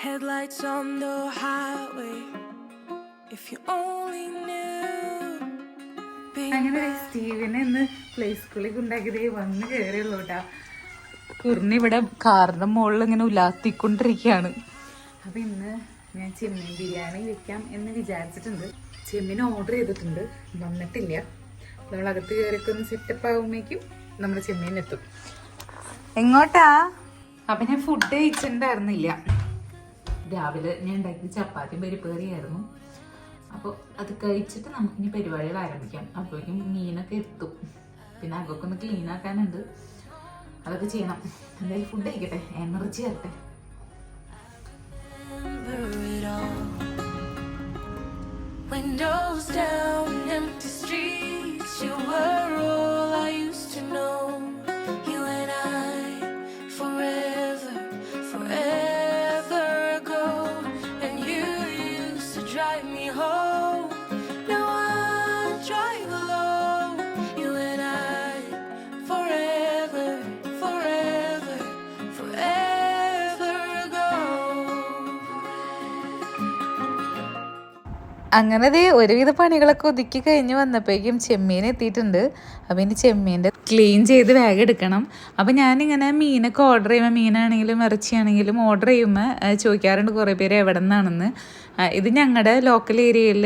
Headlights on the highway. If you only knew. അങ്ങനെ സ്റ്റീവിനെ ഇന്ന് play സ്കൂളിൽ കൊണ്ടാക്കിയതേ വന്ന് കയറിയുള്ളൂ കേട്ടാ കുറിന് ഇവിടെ കാറിന്റെ മുകളിൽ ഇങ്ങനെ ഉലാത്തിക്കൊണ്ടിരിക്കുകയാണ്. അപ്പൊ ഇന്ന് ഞാൻ ചെമ്മീൻ ബിരിയാണി വെക്കാം എന്ന് വിചാരിച്ചിട്ടുണ്ട്. ചെമ്മീൻ ഓർഡർ ചെയ്തിട്ടുണ്ട്. വന്നിട്ടില്ല. നമ്മൾ അകത്ത് കയറിയൊക്കെ ഒന്ന് സെറ്റപ്പ് ആകുമ്പോഴേക്കും നമ്മുടെ ചെമ്മീൻ എത്തും. എങ്ങോട്ടാ? അപ്പൊ ഞാൻ ഫുഡ് കഴിച്ചിട്ടുണ്ടായിരുന്നില്ല. രാവിലെ ഞാൻ ഉണ്ടാക്കിയ ചപ്പാത്തിയും പരിപ്പ് കറിയായിരുന്നു അപ്പോൾ അത് കഴിച്ചിട്ട് നമുക്കിനി പരിപാടികൾ ആരംഭിക്കാം. അപ്പോഴേക്കും മീനൊക്കെ എത്തും. പിന്നെ അകൊക്കെ ഒന്ന് ക്ലീൻ ആക്കാനുണ്ട്. അതൊക്കെ ചെയ്യണം. എന്തായാലും ഫുഡ് കഴിക്കട്ടെ. എനർജി ആകട്ടെ. Windows down, empty streets. You were അങ്ങനെ ദേ ഒരുവിധ പണികളൊക്കെ ഒതുക്കി കഴിഞ്ഞ് വന്നപ്പോഴേക്കും ചെമ്മീൻ എത്തിയിട്ടുണ്ട്. അപ്പം ഇനി ചെമ്മീന്റെ ക്ലീൻ ചെയ്ത് വേഗം എടുക്കണം. അപ്പം ഞാനിങ്ങനെ മീനൊക്കെ ഓർഡർ ചെയ്യുമ്പോൾ മീനാണെങ്കിലും ഇറച്ചിയാണെങ്കിലും ഓർഡർ ചെയ്യുമ്പോൾ ചോദിക്കാറുണ്ട് കുറേ പേര് എവിടെ നിന്നാണെന്ന് ഇത് ഞങ്ങളുടെ ലോക്കൽ ഏരിയയിൽ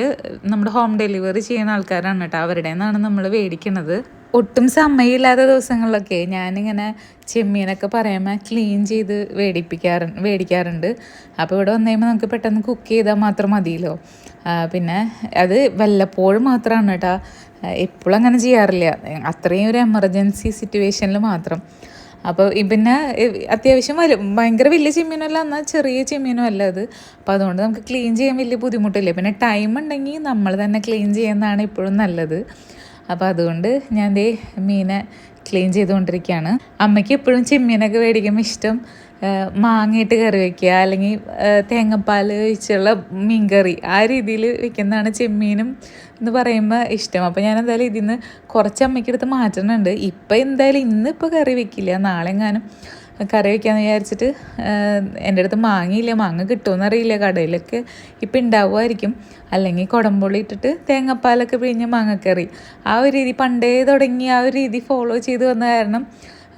നമ്മുടെ ഹോം ഡെലിവറി ചെയ്യുന്ന ആൾക്കാരാണ് കേട്ടോ. അവരുടെ നിന്നാണ് നമ്മൾ മേടിക്കണത് ഒട്ടും സമയമില്ലാത്ത ദിവസങ്ങളിലൊക്കെ ഞാനിങ്ങനെ ചെമ്മീനൊക്കെ പറയുമ്പോൾ ക്ലീൻ ചെയ്ത് വേടിപ്പിക്കാറ് വേടിക്കാറുണ്ട്. അപ്പോൾ ഇവിടെ വന്നു കഴിയുമ്പോൾ നമുക്ക് പെട്ടെന്ന് കുക്ക് ചെയ്താൽ മാത്രം മതിയല്ലോ. പിന്നെ അത് വല്ലപ്പോഴും മാത്രമാണ് കേട്ടോ. എപ്പോഴും അങ്ങനെ ചെയ്യാറില്ല. അത്രയും ഒരു എമർജൻസി സിറ്റുവേഷനിൽ മാത്രം. അപ്പോൾ പിന്നെ അത്യാവശ്യം വലു ഭയങ്കര വലിയ ചെമ്മീനല്ല എന്നാൽ ചെറിയ ചെമ്മീനും അല്ല അത്. അപ്പോൾ അതുകൊണ്ട് നമുക്ക് ക്ലീൻ ചെയ്യാൻ വലിയ ബുദ്ധിമുട്ടില്ല. പിന്നെ ടൈം ഉണ്ടെങ്കിൽ നമ്മൾ തന്നെ ക്ലീൻ ചെയ്യുന്നതാണ് ഇപ്പോഴും നല്ലത്. അപ്പോൾ അതുകൊണ്ട് ഞാൻ ദേ മീനെ ക്ലീൻ ചെയ്തുകൊണ്ടിരിക്കുകയാണ്. അമ്മയ്ക്ക് എപ്പോഴും ചെമ്മീനൊക്കെ മേടിക്കുമ്പോൾ ഇഷ്ടം മാങ്ങയിട്ട് കറി വയ്ക്കുക അല്ലെങ്കിൽ തേങ്ങപ്പാൽ ഒഴിച്ചുള്ള മീൻ കറി ആ രീതിയിൽ വെക്കുന്നതാണ് ചെമ്മീനും എന്ന് പറയുമ്പോൾ ഇഷ്ടം. അപ്പോൾ ഞാൻ എന്തായാലും ഇതിൽ നിന്ന് കുറച്ച് അമ്മയ്ക്കടുത്ത് മാറ്റണുണ്ട് ഇപ്പം എന്തായാലും ഇന്നിപ്പോൾ കറി വെക്കില്ല. നാളെ എങ്ങാനും കറി വയ്ക്കാമെന്ന് വിചാരിച്ചിട്ട് എന്റെ അടുത്ത് മാങ്ങയില്ല മാങ്ങ കിട്ടുമെന്ന് അറിയില്ല കടയിലൊക്കെ ഇപ്പം ഉണ്ടാവുമായിരിക്കും അല്ലെങ്കിൽ കുടംപുളി ഇട്ടിട്ട് തേങ്ങാപ്പാലൊക്കെ പിഴിഞ്ഞ് മാങ്ങക്കറി. ആ ഒരു രീതി പണ്ടേ തുടങ്ങി ആ ഒരു രീതി ഫോളോ ചെയ്ത് വന്ന കാരണം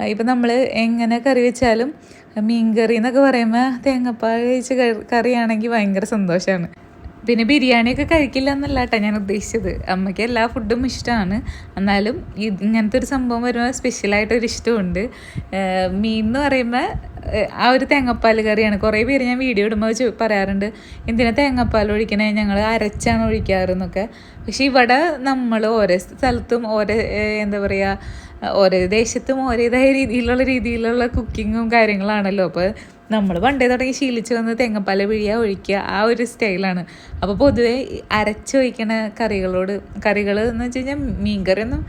ഇപ്പം നമ്മൾ എങ്ങനെ കറി വെച്ചാലും മീൻ കറി എന്നൊക്കെ പറയുമ്പോൾ തേങ്ങാപ്പാൽ കഴിച്ച് കറിയാണെങ്കിൽ ഭയങ്കര സന്തോഷമാണ് പിന്നെ ബിരിയാണിയൊക്കെ കഴിക്കില്ല എന്നല്ല കേട്ടോ ഞാൻ ഉദ്ദേശിച്ചത്. അമ്മയ്ക്ക് എല്ലാ ഫുഡും ഇഷ്ടമാണ് എന്നാലും ഇങ്ങനത്തെ ഒരു സംഭവം വരുമ്പോൾ സ്പെഷ്യലായിട്ടൊരു ഇഷ്ടമുണ്ട്. മീൻ എന്ന് പറയുമ്പോൾ ആ ഒരു തേങ്ങപ്പാൽ കറിയാണ്. കുറേ പേര് ഞാൻ വീഡിയോ ഇടുമ്പോൾ പറയാറുണ്ട് എന്തിനാ തേങ്ങപ്പാൽ ഒഴിക്കണേ? ഞങ്ങൾ അരച്ചാണ് ഒഴിക്കാറെന്നൊക്കെ പക്ഷേ ഇവിടെ നമ്മൾ ഓരോ സ്ഥലത്തും ഓരോ എന്താ പറയുക ഓരോ ദേശത്തും ഓരോതായ രീതിയിലുള്ള രീതിയിലുള്ള കുക്കിങ്ങും കാര്യങ്ങളാണല്ലോ. അപ്പോൾ നമ്മൾ പണ്ടേ തുടങ്ങി ശീലിച്ച് വന്ന് തേങ്ങപ്പാല പിഴിയ ഒഴിക്കുക ആ ഒരു സ്റ്റൈലാണ്. അപ്പോൾ പൊതുവേ അരച്ചൊഴിക്കണ കറികളോട് കറികൾ എന്ന് വെച്ച് കഴിഞ്ഞാൽ മീൻകറിയൊന്നും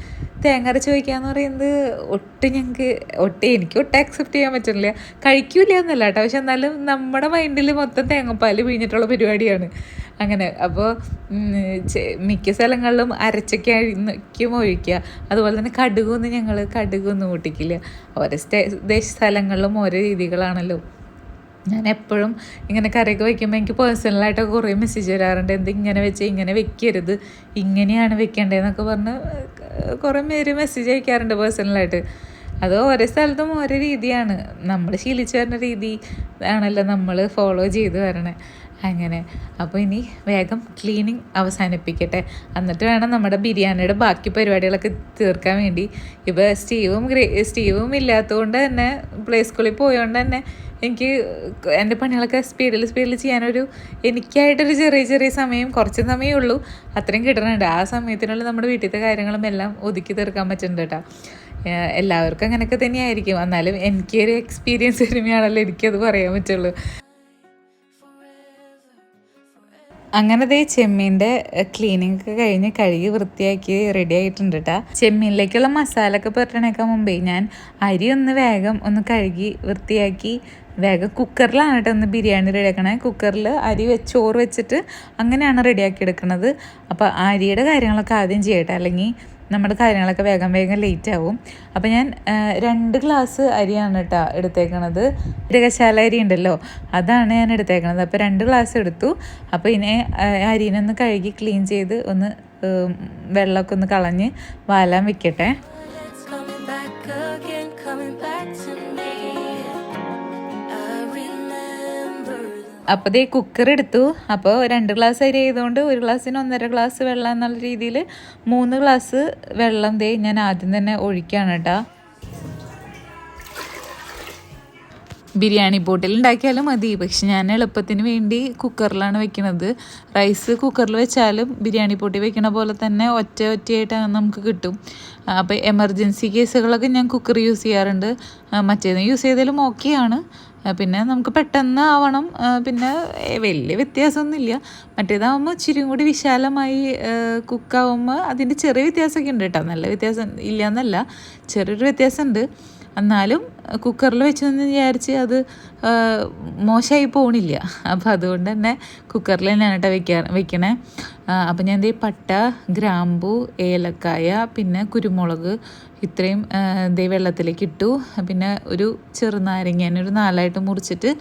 തേങ്ങ അരച്ച് ഒഴിക്കുക എന്ന് പറയുന്നത് ഒട്ടും ഞങ്ങൾക്ക് ഒട്ടും എനിക്ക് ഒട്ടും അക്സെപ്റ്റ് ചെയ്യാൻ പറ്റുന്നില്ല. കഴിക്കൂല എന്നല്ല കേട്ടോ പക്ഷെ എന്നാലും നമ്മുടെ മൈൻഡിൽ മൊത്തം തേങ്ങപ്പാൽ പിഴിഞ്ഞിട്ടുള്ള പരിപാടിയാണ്. അങ്ങനെ അപ്പോൾ മിക്ക സ്ഥലങ്ങളിലും അരച്ചൊക്കെ അഴിക്കും ഒഴിക്കുക. അതുപോലെ തന്നെ കടുകൊന്നും ഞങ്ങൾ കടുകൊന്നും കൂട്ടിക്കില്ല. ഓരോ സ്റ്റേ സ്ഥലങ്ങളിലും ഓരോ രീതികളാണല്ലോ. ഞാൻ എപ്പോഴും ഇങ്ങനെ കറിയൊക്കെ വയ്ക്കുമ്പോൾ എനിക്ക് പേഴ്സണലായിട്ടൊക്കെ കുറേ മെസ്സേജ് വരാറുണ്ട്. എന്ത് ഇങ്ങനെ വെച്ച് ഇങ്ങനെ വെക്കരുത് ഇങ്ങനെയാണ് വെക്കേണ്ടതെന്നൊക്കെ പറഞ്ഞ് കുറേ പേര് മെസ്സേജ് അയക്കാറുണ്ട് പേഴ്സണലായിട്ട് അത് ഓരോ സ്ഥലത്തും ഓരോ രീതിയാണ്. നമ്മൾ ശീലിച്ചു വരുന്ന രീതി ആണല്ലോ നമ്മൾ ഫോളോ ചെയ്ത് വരണേ. അങ്ങനെ. അപ്പോൾ ഇനി വേഗം ക്ലീനിങ് അവസാനിപ്പിക്കട്ടെ. എന്നിട്ട് വേണം നമ്മുടെ ബിരിയാണിയുടെ ബാക്കി പരിപാടികളൊക്കെ തീർക്കാൻ വേണ്ടി. ഇപ്പോൾ സ്റ്റീവും സ്റ്റീവും ഇല്ലാത്തതുകൊണ്ട് തന്നെ പ്ലേ സ്കൂളിൽ പോയതുകൊണ്ട് തന്നെ എനിക്ക് എന്റെ പണികളൊക്കെ സ്പീഡിൽ സ്പീഡിൽ ചെയ്യാനൊരു എനിക്കായിട്ടൊരു ചെറിയ ചെറിയ സമയം കുറച്ച് സമയമേ ഉള്ളൂ. അത്രയും കിട്ടണുണ്ട്. ആ സമയത്തിനുള്ളിൽ നമ്മുടെ വീട്ടിലത്തെ കാര്യങ്ങളും എല്ലാം ഒതുക്കി തീർക്കാൻ പറ്റുന്നുണ്ട് കേട്ടോ. എല്ലാവർക്കും അങ്ങനെയൊക്കെ തന്നെയായിരിക്കും. എന്നാലും എനിക്കൊരു എക്സ്പീരിയൻസ് വരുമ്പോഴാണല്ലോ എനിക്കത് പറയാൻ പറ്റുള്ളൂ. അങ്ങനെ ദേ ചെമ്മീന്റെ ക്ലീനിങ് ഒക്കെ കഴിഞ്ഞ് കഴുകി വൃത്തിയാക്കി റെഡി ആയിട്ടുണ്ട് കേട്ടോ ചെമ്മീനിലേക്കുള്ള മസാല ഒക്കെ പുരട്ടണേക്കാൾ മുമ്പേ ഞാൻ അരി ഒന്ന് വേഗം ഒന്ന് കഴുകി വൃത്തിയാക്കി വേഗം കുക്കറിലാണ് കേട്ടോ ഒന്ന് ബിരിയാണി റെഡിയാക്കണേ കുക്കറിൽ അരി വെച്ച് ചോറ് വെച്ചിട്ട് അങ്ങനെയാണ് റെഡിയാക്കി എടുക്കുന്നത് അപ്പോൾ അരിയുടെ കാര്യങ്ങളൊക്കെ ആദ്യം ചെയ്യട്ടെ. അല്ലെങ്കിൽ നമ്മുടെ കാര്യങ്ങളൊക്കെ വേഗം വേഗം ലേറ്റ് ആവും. അപ്പോൾ ഞാൻ രണ്ട് ഗ്ലാസ് അരിയാണ് കേട്ടോ എടുത്തേക്കണത്. രകശാല അരി ഉണ്ടല്ലോ അതാണ് ഞാൻ എടുത്തേക്കണത്. അപ്പോൾ രണ്ട് ഗ്ലാസ് എടുത്തു. അപ്പോൾ ഇനി അരിനൊന്ന് കഴുകി ക്ലീൻ ചെയ്ത് ഒന്ന് വെള്ളമൊക്കെ ഒന്ന് കളഞ്ഞ് വാലാൻ വെക്കട്ടെ. അപ്പോൾ ദേ കുക്കർ എടുത്തു. അപ്പോൾ രണ്ട് ഗ്ലാസ് അരി ആയതുകൊണ്ട് ഒരു ഗ്ലാസ്സിന് ഒന്നര ഗ്ലാസ് വെള്ളം എന്നുള്ള രീതിയിൽ മൂന്ന് ഗ്ലാസ് വെള്ളം ദേ ഞാൻ ആദ്യം തന്നെ ഒഴിക്കുകയാണ് കേട്ടോ ബിരിയാണി ബോട്ടിൽ ഉണ്ടാക്കിയാലും മതി. പക്ഷെ ഞാൻ എളുപ്പത്തിന് വേണ്ടി കുക്കറിലാണ് വെക്കുന്നത് റൈസ് കുക്കറിൽ വെച്ചാലും ബിരിയാണി പൊട്ടി വെക്കുന്ന പോലെ തന്നെ ഒറ്റ ഒറ്റയായിട്ട് നമുക്ക് കിട്ടും. അപ്പോൾ എമർജൻസി കേസുകളൊക്കെ ഞാൻ കുക്കർ യൂസ് ചെയ്യാറുണ്ട്. മറ്റേതും യൂസ് ചെയ്താലും ഓക്കെയാണ് പിന്നെ നമുക്ക് പെട്ടെന്ന് ആവണം പിന്നെ വലിയ വ്യത്യാസമൊന്നുമില്ല. മറ്റേതാവുമ്പോൾ ഇച്ചിരി കൂടി വിശാലമായി കുക്കാവുമ്പോൾ അതിന്റെ ചെറിയ വ്യത്യാസമൊക്കെ ഉണ്ട് കേട്ടോ. നല്ല വ്യത്യാസം ഇല്ല എന്നല്ല ചെറിയൊരു വ്യത്യാസമുണ്ട്. എന്നാലും കുക്കറിൽ വെച്ചെന്ന് വിചാരിച്ച് അത് മോശമായി പോകണില്ല അപ്പോൾ അതുകൊണ്ട് തന്നെ കുക്കറിൽ തന്നെയാണ് കേട്ടോ വെക്കാ വെക്കണേ. അപ്പോൾ ഞാൻ ഈ പട്ട ഗ്രാമ്പു ഏലക്കായ പിന്നെ കുരുമുളക് ഇത്രയും ഇതേ വെള്ളത്തിലേക്ക് ഇട്ടു. പിന്നെ ഒരു ചെറുനാരങ്ങ ഒരു നാലായിട്ട് മുറിച്ചിട്ട്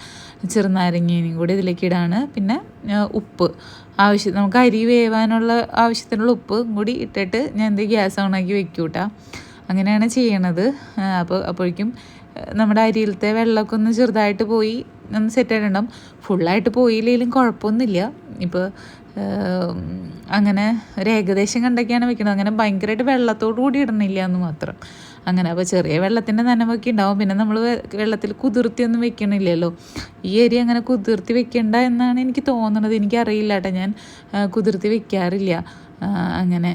ചെറുനാരങ്ങേനെയും കൂടി ഇതിലേക്ക് ഇടാണ്. പിന്നെ ഉപ്പ്. ആവശ്യം നമുക്ക് അരി വേവാനുള്ള ആവശ്യത്തിനുള്ള ഉപ്പ് കൂടി ഇട്ടിട്ട് ഞാൻ എന്ത് ഗ്യാസ് ഓണാക്കി വെക്കൂട്ടാ. അങ്ങനെയാണ് ചെയ്യണത്. അപ്പോൾ അപ്പോഴേക്കും നമ്മുടെ അരിയിലത്തെ വെള്ളമൊക്കെ ഒന്ന് ചെറുതായിട്ട് പോയി ഒന്ന് സെറ്റ് ആയിട്ടുണ്ടാവും ഫുള്ളായിട്ട് പോയില്ലെങ്കിലും കുഴപ്പമൊന്നുമില്ല. ഇപ്പോൾ അങ്ങനെ ഒരു ഏകദേശം കണ്ടൊക്കെയാണ് വെക്കുന്നത് അങ്ങനെ ഭയങ്കരമായിട്ട് വെള്ളത്തോടു കൂടി ഇടണില്ല എന്ന് മാത്രം. അങ്ങനെ അപ്പോൾ ചെറിയ വെള്ളത്തിന്റെ നനവൊക്കെ ഉണ്ടാവും. പിന്നെ നമ്മൾ വെള്ളത്തിൽ കുതിർത്തിയൊന്നും വെക്കണില്ലല്ലോ. ഈ അരി അങ്ങനെ കുതിർത്തി വെക്കണ്ട എന്നാണ് എനിക്ക് തോന്നുന്നത് എനിക്കറിയില്ല കേട്ടോ. ഞാൻ കുതിർത്തി വെക്കാറില്ല. അങ്ങനെ.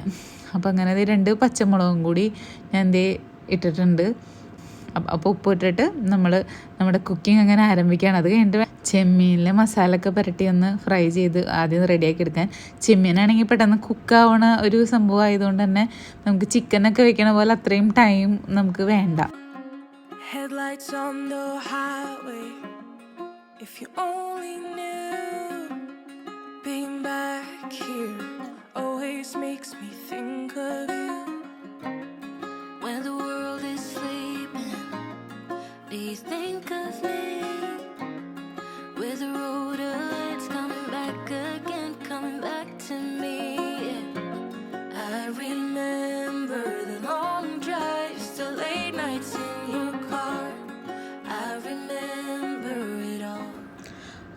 അപ്പോൾ അങ്ങനെ രണ്ട് പച്ചമുളകും കൂടി ഞാൻ എന്തേ ഇട്ടിട്ടുണ്ട്. അപ്പോൾ ഉപ്പ് ഇട്ടിട്ട് നമ്മൾ നമ്മുടെ കുക്കിംഗ് അങ്ങനെ ആരംഭിക്കുകയാണ്. അത് കഴിഞ്ഞിട്ട് ചെമ്മീനിലെ മസാല ഒക്കെ പുരട്ടി ഒന്ന് ഫ്രൈ ചെയ്ത് ആദ്യം റെഡിയാക്കി എടുക്കാൻ. ചെമ്മീനാണെങ്കിൽ പെട്ടെന്ന് കുക്കാവണ ഒരു സംഭവം ആയതുകൊണ്ട് തന്നെ നമുക്ക് ചിക്കനൊക്കെ വെക്കണ പോലെ അത്രയും ടൈം നമുക്ക് വേണ്ട. Makes me think of you. When the world you think of me? With a road ahead's coming back again, coming back to me. I remember the long drives, the late nights in your car. I remember it all.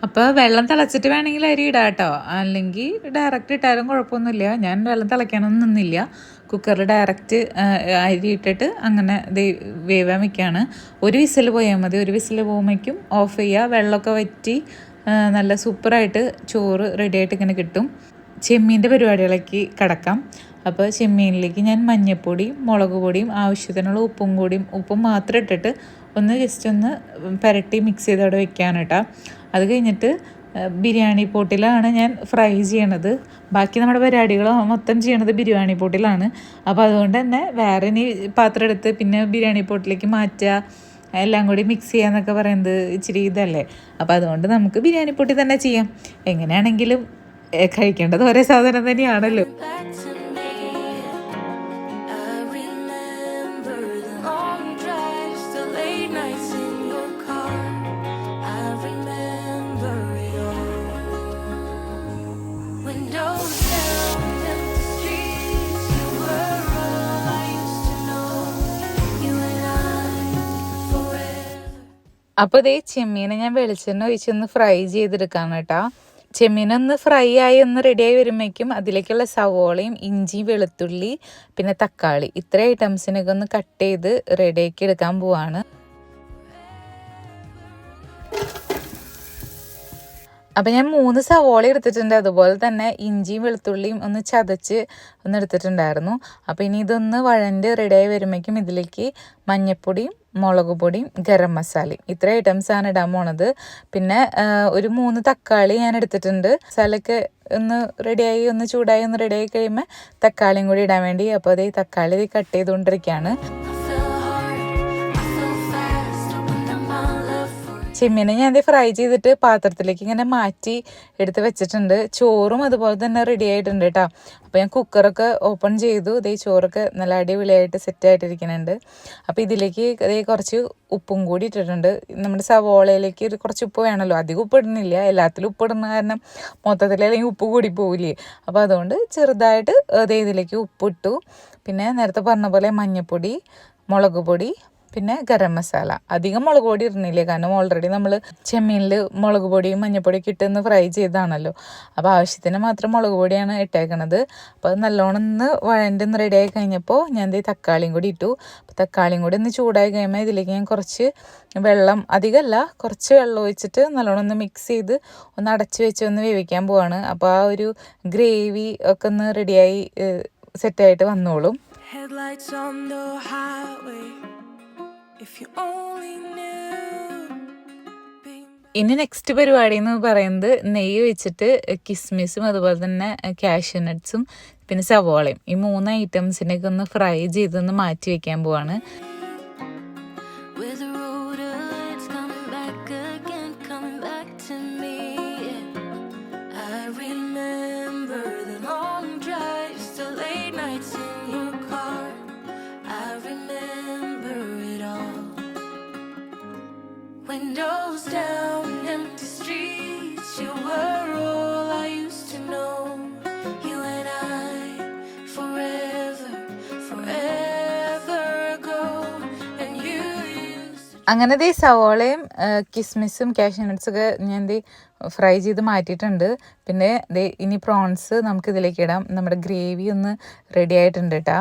അപ്പോൾ വെള്ളം തിളച്ചിട്ട് വേണമെങ്കിൽ അരി ഇടാം കേട്ടോ അല്ലെങ്കിൽ direct ഇട്ടാലും കുഴപ്പമൊന്നുമില്ല ഞാൻ വെള്ളം തിളയ്ക്കാനൊന്നും നിന്നില്ല കുക്കറിൽ ഡയറക്റ്റ് അരി ഇട്ടിട്ട് അങ്ങനെ വേവാൻ വെക്കുകയാണ് ഒരു വിസിൽ പോയാൽ മതി. ഒരു വിസിൽ പോകുമ്പോഴേക്കും ഓഫ് ചെയ്യുക. വെള്ളമൊക്കെ വറ്റി നല്ല സൂപ്പറായിട്ട് ചോറ് റെഡിയായിട്ട് ഇങ്ങനെ കിട്ടും. ചെമ്മീന്റെ പരിപാടികളേക്ക് കടക്കാം. അപ്പോൾ ചെമ്മീനിലേക്ക് ഞാൻ മഞ്ഞൾപ്പൊടിയും മുളക് പൊടിയും ആവശ്യത്തിനുള്ള ഉപ്പും കൂടിയും ഉപ്പും മാത്രം ഇട്ടിട്ട് ഒന്ന് ജസ്റ്റ് ഒന്ന് പുരട്ടി മിക്സ് ചെയ്ത് അവിടെ വെക്കാൻ കേട്ടോ. അത് കഴിഞ്ഞിട്ട് ബിരിയാണി പോട്ടിലാണ് ഞാൻ ഫ്രൈ ചെയ്യണത്. ബാക്കി നമ്മുടെ പരിപാടികൾ മൊത്തം ചെയ്യണത് ബിരിയാണി പോട്ടിലാണ്. അപ്പോൾ അതുകൊണ്ട് തന്നെ വേറെ ഇനി പാത്രം എടുത്ത് പിന്നെ ബിരിയാണി പോട്ടിലേക്ക് മാറ്റുക എല്ലാം കൂടി മിക്സ് ചെയ്യാന്നൊക്കെ പറയുന്നത് ഇച്ചിരി ഇതല്ലേ? അപ്പോൾ അതുകൊണ്ട് നമുക്ക് ബിരിയാണി പൊട്ടി തന്നെ ചെയ്യാം. എങ്ങനെയാണെങ്കിലും കഴിക്കേണ്ടത് ഒരേ സാധനം തന്നെയാണല്ലോ. അപ്പോൾ ഇതേ ചെമ്മീനെ ഞാൻ വെളിച്ചെണ്ണ ഒഴിച്ചൊന്ന് ഫ്രൈ ചെയ്തെടുക്കാം കേട്ടോ. ചെമ്മീനൊന്ന് ഫ്രൈ ആയി ഒന്ന് റെഡിയായി വരുമ്പോഴേക്കും അതിലേക്കുള്ള സവോളയും ഇഞ്ചി വെളുത്തുള്ളി പിന്നെ തക്കാളി. ഇത്ര ഐറ്റംസിനൊക്കെ ഒന്ന് കട്ട് ചെയ്ത് റെഡിയാക്കി എടുക്കാൻ പോവാണ്. അപ്പം ഞാൻ മൂന്ന് സവോള എടുത്തിട്ടുണ്ട്. അതുപോലെ തന്നെ ഇഞ്ചിയും വെളുത്തുള്ളിയും ഒന്ന് ചതച്ച് ഒന്ന് എടുത്തിട്ടുണ്ടായിരുന്നു. അപ്പോൾ ഇനി ഇതൊന്ന് വഴണ്ട് റെഡിയായി വരുമ്പോഴേക്കും ഇതിലേക്ക് മഞ്ഞപ്പൊടിയും മുളക് പൊടിയും ഗരം മസാലയും. ഇത്ര ഐറ്റംസ് ആണ് ഇടാൻ പോണത്. പിന്നെ ഒരു മൂന്ന് തക്കാളി ഞാൻ എടുത്തിട്ടുണ്ട്. മസാലയൊക്കെ ഒന്ന് റെഡിയായി ഒന്ന് ചൂടായി ഒന്ന് റെഡിയായി കഴിയുമ്പോൾ തക്കാളിയും കൂടി ഇടാൻ വേണ്ടി. അപ്പോൾ അത് ഈ തക്കാളി കട്ട് ചെയ്തുകൊണ്ടിരിക്കുകയാണ് ചെമ്മീനെ ഞാൻ ഇത് ഫ്രൈ ചെയ്തിട്ട് പാത്രത്തിലേക്ക് ഇങ്ങനെ മാറ്റി എടുത്ത് വെച്ചിട്ടുണ്ട്. ചോറും അതുപോലെ തന്നെ റെഡി ആയിട്ടുണ്ട് കേട്ടോ അപ്പോൾ ഞാൻ കുക്കറൊക്കെ ഓപ്പൺ ചെയ്തു. ഇതേ ചോറൊക്കെ നല്ല അടിപൊളിയായിട്ട് സെറ്റ് ആയിട്ടിരിക്കുന്നുണ്ട്. അപ്പോൾ ഇതിലേക്ക് ഇതേ കുറച്ച് ഉപ്പും കൂടി ഇട്ടിട്ടുണ്ട്. നമ്മുടെ സവോളയിലേക്ക് കുറച്ച് ഉപ്പ് വേണമല്ലോ അധികം ഉപ്പ് ഇടുന്നില്ല. എല്ലാത്തിലും ഉപ്പ് ഇടുന്ന കാരണം മൊത്തത്തിൽ അല്ലെങ്കിൽ ഉപ്പ് കൂടി പോവില്ലേ. അപ്പോൾ അതുകൊണ്ട് ചെറുതായിട്ട് അതേ ഇതിലേക്ക് ഉപ്പിട്ടു. പിന്നെ നേരത്തെ പറഞ്ഞ പോലെ മഞ്ഞൾപ്പൊടി മുളക് പൊടി പിന്നെ ഗരം മസാല. അധികം മുളക് പൊടി ഇടുന്നില്ല. കാരണം ഓൾറെഡി നമ്മൾ ചെമ്മീനിൽ മുളക് പൊടിയും മഞ്ഞൾപ്പൊടിയൊക്കെ ഇട്ടൊന്ന് ഫ്രൈ ചെയ്താണല്ലോ അപ്പോൾ ആവശ്യത്തിന് മാത്രം മുളക് പൊടിയാണ് ഇട്ടേക്കണത്. അപ്പോൾ നല്ലോണം ഒന്ന് വഴന്റെ ഒന്ന് റെഡി ആയി കഴിഞ്ഞപ്പോൾ ഞാൻ ദേ തക്കാളിയും കൂടി ഇട്ടു. അപ്പോൾ തക്കാളിയും കൂടി ഒന്ന് ചൂടായി കഴിയുമ്പോൾ ഇതിലേക്ക് ഞാൻ കുറച്ച് വെള്ളം അധികമല്ല കുറച്ച് വെള്ളം ഒഴിച്ചിട്ട് നല്ലോണം ഒന്ന് മിക്സ് ചെയ്ത് ഒന്ന് അടച്ച് വെച്ച് ഒന്ന് വേവിക്കാൻ പോവാണ്. അപ്പോൾ ആ ഒരു ഗ്രേവി ഒക്കെ ഒന്ന് റെഡിയായി സെറ്റായിട്ട് വന്നോളും. Headlights on the highway. ഇനി നെക്സ്റ്റ് പരിപാടി എന്ന് പറയുന്നത് നെയ്യ് വെച്ചിട്ട് കിസ്മിസും അതുപോലെ തന്നെ കാഷ്യൂ നട്ട്സും പിന്നെ സവോളയും. ഈ മൂന്ന് ഐറ്റംസിനെയൊക്കെ ഒന്ന് ഫ്രൈ ചെയ്തൊന്ന് മാറ്റി വെക്കാൻ പോവാണ്. അങ്ങനെ ദേ സവോളയും കിസ്മിസും കാഷ്യൂ നട്ട്സൊക്കെ ഞാൻ ദേ ഫ്രൈ ചെയ്ത് മാറ്റിയിട്ടുണ്ട്. പിന്നെ ദേ ഇനി പ്രോൺസ് നമുക്ക് ഇതിലേക്ക് ഇടാം. നമ്മുടെ ഗ്രേവി ഒന്ന് റെഡി ആയിട്ടുണ്ട് കേട്ടോ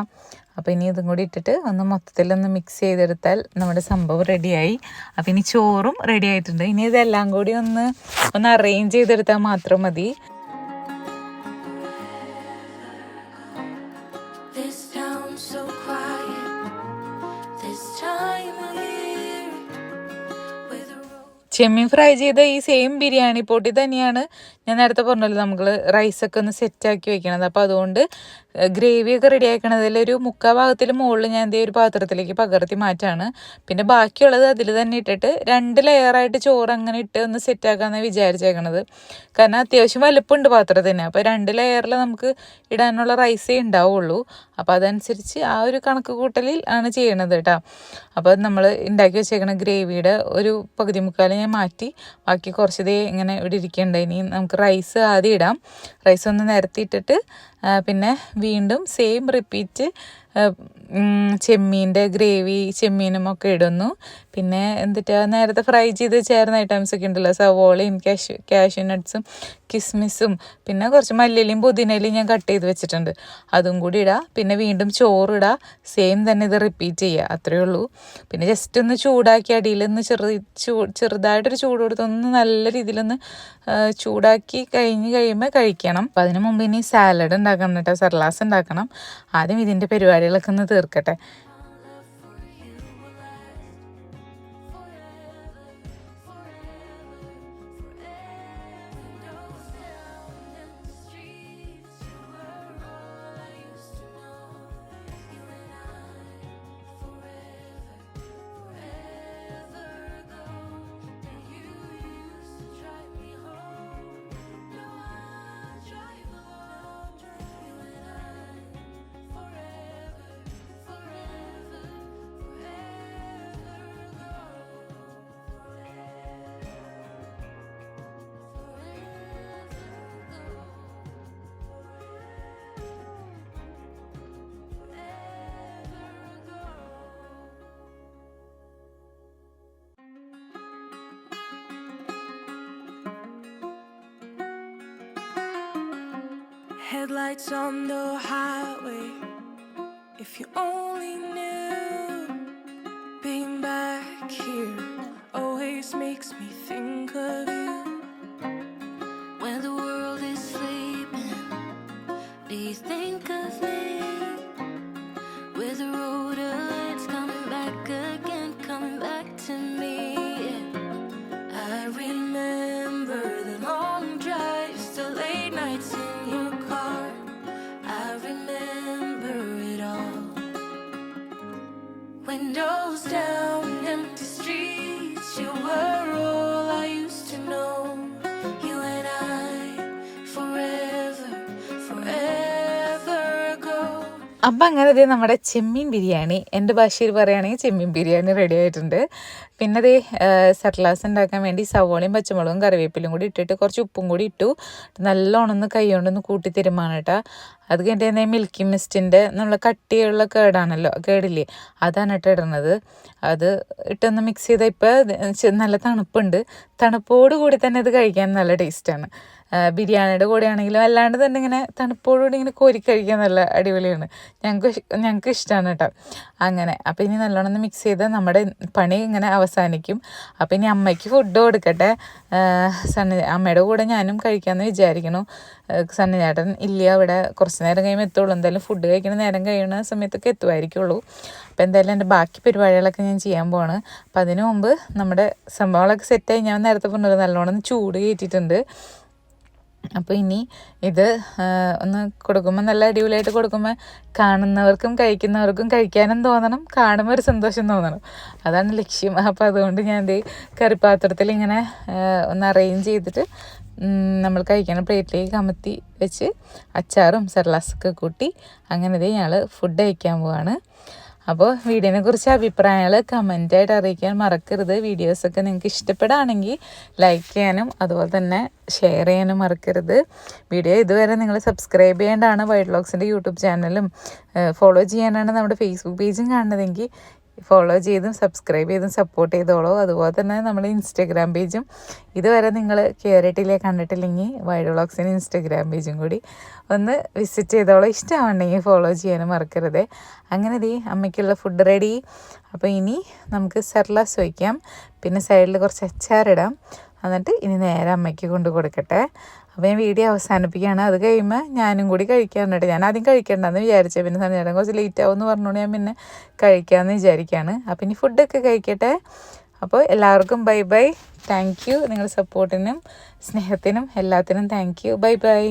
അപ്പോൾ ഇനി ഇതും കൂടി ഇട്ടിട്ട് ഒന്ന് മൊത്തത്തിലൊന്ന് മിക്സ് ചെയ്തെടുത്താൽ നമ്മുടെ സംഭവം റെഡിയായി അപ്പോൾ ഇനി ചോറും റെഡി ആയിട്ടുണ്ട്. ഇനി ഇതെല്ലാം കൂടി ഒന്ന് ഒന്ന് അറേഞ്ച് ചെയ്തെടുത്താൽ മാത്രം മതി. ചെമ്മീൻ ഫ്രൈ ചെയ്ത ഈ സെയിം ബിരിയാണി പൊടി തന്നെയാണ് ഞാൻ നേരത്തെ പറഞ്ഞല്ലോ നമ്മൾ റൈസൊക്കെ ഒന്ന് സെറ്റാക്കി വെക്കണത്. അപ്പോൾ അതുകൊണ്ട് ഗ്രേവിയൊക്കെ റെഡി ആക്കണതിൽ ഒരു മുക്കാൽ ഭാഗത്തിൽ മുകളിൽ ഞാൻ എന്തേ ഒരു പാത്രത്തിലേക്ക് പകർത്തി മാറ്റാണ്. പിന്നെ ബാക്കിയുള്ളത് അതിൽ തന്നെ ഇട്ടിട്ട് രണ്ട് ലെയറായിട്ട് ചോറ് അങ്ങനെ ഇട്ട് ഒന്ന് സെറ്റാക്കാമെന്നാണ് വിചാരിച്ചേക്കണത്. കാരണം അത്യാവശ്യം വലുപ്പമുണ്ട് പാത്രത്തിന്. അപ്പോൾ രണ്ട് ലെയറിൽ നമുക്ക് ഇടാനുള്ള റൈസേ ഉണ്ടാവുള്ളൂ. അപ്പോൾ അതനുസരിച്ച് ആ ഒരു കണക്ക് കൂട്ടലിൽ ആണ് ചെയ്യണത് കേട്ടോ അപ്പോൾ നമ്മൾ ഉണ്ടാക്കി വെച്ചേക്കണ ഗ്രേവിയുടെ ഒരു പകുതി മുക്കാൽ ഞാൻ മാറ്റി ബാക്കി കുറച്ചതേ ഇങ്ങനെ ഇവിടെ ഇരിക്കേണ്ട. ഇനി നമുക്ക് റൈസ് ആദ്യം ഇടാം. റൈസ് ഒന്ന് നിരത്തിയിട്ടിട്ട് പിന്നെ വീണ്ടും സെയിം റിപ്പീറ്റ് ചെമ്മീന്റെ ഗ്രേവി ചെമ്മീനും ഒക്കെ ഇടുന്നു. പിന്നെ എന്തിട്ടാ നേരത്തെ ഫ്രൈ ചെയ്ത് ചേർന്ന ഐറ്റംസ് ഒക്കെ ഉണ്ടല്ലോ സവോളയും കാഷ്യൂ കാഷ്യൂ നട്ട്സും കിസ്മിസും പിന്നെ കുറച്ച് മല്ലിലയും പുതിനയിലും ഞാൻ കട്ട് ചെയ്ത് വെച്ചിട്ടുണ്ട്. അതും കൂടി ഇടാം പിന്നെ വീണ്ടും ചോറ് ഇടാം സെയിം തന്നെ ഇത് റിപ്പീറ്റ് ചെയ്യുക അത്രയേ ഉള്ളൂ. പിന്നെ ജസ്റ്റ് ഒന്ന് ചൂടാക്കി അടിയിൽ ഒന്ന് ചെറു ചൂ ചെറുതായിട്ടൊരു ചൂട് കൊടുത്ത് ഒന്ന് നല്ല രീതിയിലൊന്ന് ചൂടാക്കി കഴിഞ്ഞ് കഴിയുമ്പോൾ കഴിക്കണം. അപ്പം അതിന് മുമ്പ് ഇനി സാലഡ് ഉണ്ടാക്കണം കേട്ടോ സർലാസ് ഉണ്ടാക്കണം. ആദ്യം ഇതിന്റെ പരിപാടികളൊക്കെ ഒന്ന് തീർക്കട്ടെ. Headlights on the highway. If you only knew, being back here always makes me think of you. When the world is sleeping, do you think of me? down. അപ്പം അങ്ങനെ ദേ നമ്മുടെ ചെമ്മീൻ ബിരിയാണി എന്റെ ഭാഷയിൽ പറയുകയാണെങ്കിൽ ചെമ്മീൻ ബിരിയാണി റെഡി ആയിട്ടുണ്ട്. പിന്നെ ദേ സെറ്റലാസ് ഉണ്ടാക്കാൻ വേണ്ടി സവോളയും പച്ചമുളകും കറിവേപ്പിലും കൂടി ഇട്ടിട്ട് കുറച്ച് ഉപ്പും കൂടി ഇട്ടു. നല്ലോണം ഒന്ന് കൈ കൊണ്ടൊന്ന് കൂട്ടി തരുമാണ് കേട്ടോ. അത് കഴിഞ്ഞാൽ മിൽക്കി മിസ്റ്റിന്റെ നമ്മൾ കട്ടിയുള്ള കേടാണല്ലോ കേടില്ലേ? അതാണ് കേട്ടോ ഇടുന്നത്. അത് ഇട്ടൊന്ന് മിക്സ് ചെയ്താൽ ഇപ്പോൾ നല്ല തണുപ്പുണ്ട്. തണുപ്പോട് കൂടി തന്നെ ഇത് കഴിക്കാൻ നല്ല ടേസ്റ്റാണ് ബിരിയാണിയുടെ കൂടെ ആണെങ്കിലും അല്ലാണ്ട് തന്നെ ഇങ്ങനെ തണുപ്പോടുകൂടി ഇങ്ങനെ കോരി കഴിക്കാൻ നല്ല അടിപൊളിയാണ്. ഞങ്ങൾക്ക് ഞങ്ങൾക്ക് ഇഷ്ടമാണ് കേട്ടോ അങ്ങനെ അപ്പോൾ ഇനി നല്ലോണം ഒന്ന് മിക്സ് ചെയ്ത് നമ്മുടെ പണി ഇങ്ങനെ അവസാനിക്കും. അപ്പോൾ ഇനി അമ്മയ്ക്ക് ഫുഡ് കൊടുക്കട്ടെ. സണ്ണി അമ്മയുടെ കൂടെ ഞാനും കഴിക്കാമെന്ന് വിചാരിക്കണു സണ്ണി ചേട്ടൻ ഇല്ല അവിടെ കുറച്ച് നേരം കഴിയുമ്പോൾ എത്തുള്ളൂ. എന്തായാലും ഫുഡ് കഴിക്കുന്ന നേരം കഴിയുന്ന സമയത്തൊക്കെ എത്തുമായിരിക്കുള്ളൂ. അപ്പോൾ എന്തായാലും എന്റെ ബാക്കി പരിപാടികളൊക്കെ ഞാൻ ചെയ്യാൻ പോവാണ്. അപ്പോൾ അതിനു മുമ്പ് നമ്മുടെ സംഭവങ്ങളൊക്കെ സെറ്റായി ഞാൻ നേരത്തെ പറഞ്ഞത് നല്ലോണം ചൂട് കയറ്റിയിട്ടുണ്ട് അപ്പോൾ ഇനി ഇത് ഒന്ന് കൊടുക്കുമ്പോൾ നല്ല അടിപൊളിയായിട്ട് കൊടുക്കുമ്പോൾ കാണുന്നവർക്കും കഴിക്കുന്നവർക്കും കഴിക്കാനും തോന്നണം കാണുമ്പോൾ ഒരു സന്തോഷം തോന്നണം. അതാണ് ലക്ഷ്യം. അപ്പോൾ അതുകൊണ്ട് ഞാൻ ദേ കറിപ്പാത്രത്തിൽ ഇങ്ങനെ ഒന്ന് അറേഞ്ച് ചെയ്തിട്ട് നമ്മൾ കഴിക്കുന്ന പ്ലേറ്റിലേക്ക് കമത്തി വെച്ച് അച്ചാറും സർലാസൊക്കെ കൂട്ടി അങ്ങനെ ഞങ്ങൾ ഫുഡ് കഴിക്കാൻ പോവാണ്. അപ്പോൾ വീഡിയോനെ കുറിച്ച് അഭിപ്രായങ്ങൾ കമന്റായിട്ട് അറിയിക്കാൻ മറക്കരുത്. വീഡിയോസൊക്കെ നിങ്ങൾക്ക് ഇഷ്ടപ്പെടുകയാണെങ്കിൽ ലൈക്ക് ചെയ്യാനും അതുപോലെ തന്നെ ഷെയർ ചെയ്യാനും മറക്കരുത്. വീഡിയോ ഇതുവരെ നിങ്ങൾ സബ്സ്ക്രൈബ് ചെയ്യേണ്ടതാണ്. വൈഡ് ലോക്സിന്റെ യൂട്യൂബ് ചാനലും ഫോളോ ചെയ്യാനാണ് നമ്മുടെ ഫേസ്ബുക്ക് പേജും കാണുന്നതെങ്കിൽ ഫോളോ ചെയ്തും സബ്സ്ക്രൈബ് ചെയ്തും സപ്പോർട്ട് ചെയ്തോളൂ. അതുപോലെ തന്നെ നമ്മൾ ഇൻസ്റ്റഗ്രാം പേജും ഇതുവരെ നിങ്ങൾ കയറിയിട്ടില്ലേ കണ്ടിട്ടില്ലെങ്കിൽ വൈഡ് വ്ളോഗ്സിന് ഇൻസ്റ്റഗ്രാം പേജും കൂടി ഒന്ന് വിസിറ്റ് ചെയ്തോളൂ. ഇഷ്ടമാണെങ്കിൽ ഫോളോ ചെയ്യാനും മറക്കരുത്. അങ്ങനെ ദേ അമ്മയ്ക്കുള്ള ഫുഡ് റെഡി അപ്പോൾ ഇനി നമുക്ക് സെർലാസ് വയ്ക്കാം പിന്നെ സൈഡിൽ കുറച്ച് അച്ചാറിടാം എന്നിട്ട് ഇനി നേരെ അമ്മയ്ക്ക് കൊണ്ട് കൊടുക്കട്ടെ. അപ്പോൾ ഞാൻ വീഡിയോ അവസാനിപ്പിക്കുകയാണ്. അത് കഴിയുമ്പോൾ ഞാനും കൂടി കഴിക്കാറുണ്ട് ഞാൻ ആദ്യം കഴിക്കണ്ടെന്ന് വിചാരിച്ചത് പിന്നെ സന്ധ്യയുടെ കുറച്ച് ലേറ്റ് ആവുമെന്ന് പറഞ്ഞുകൊണ്ട് ഞാൻ പിന്നെ കഴിക്കാമെന്ന് വിചാരിക്കുകയാണ്. അപ്പോൾ ഇനി ഫുഡൊക്കെ കഴിക്കട്ടെ. അപ്പോൾ എല്ലാവർക്കും ബൈ ബൈ താങ്ക് യു നിങ്ങളുടെ സപ്പോർട്ടിനും സ്നേഹത്തിനും എല്ലാത്തിനും താങ്ക് യു ബൈ ബൈ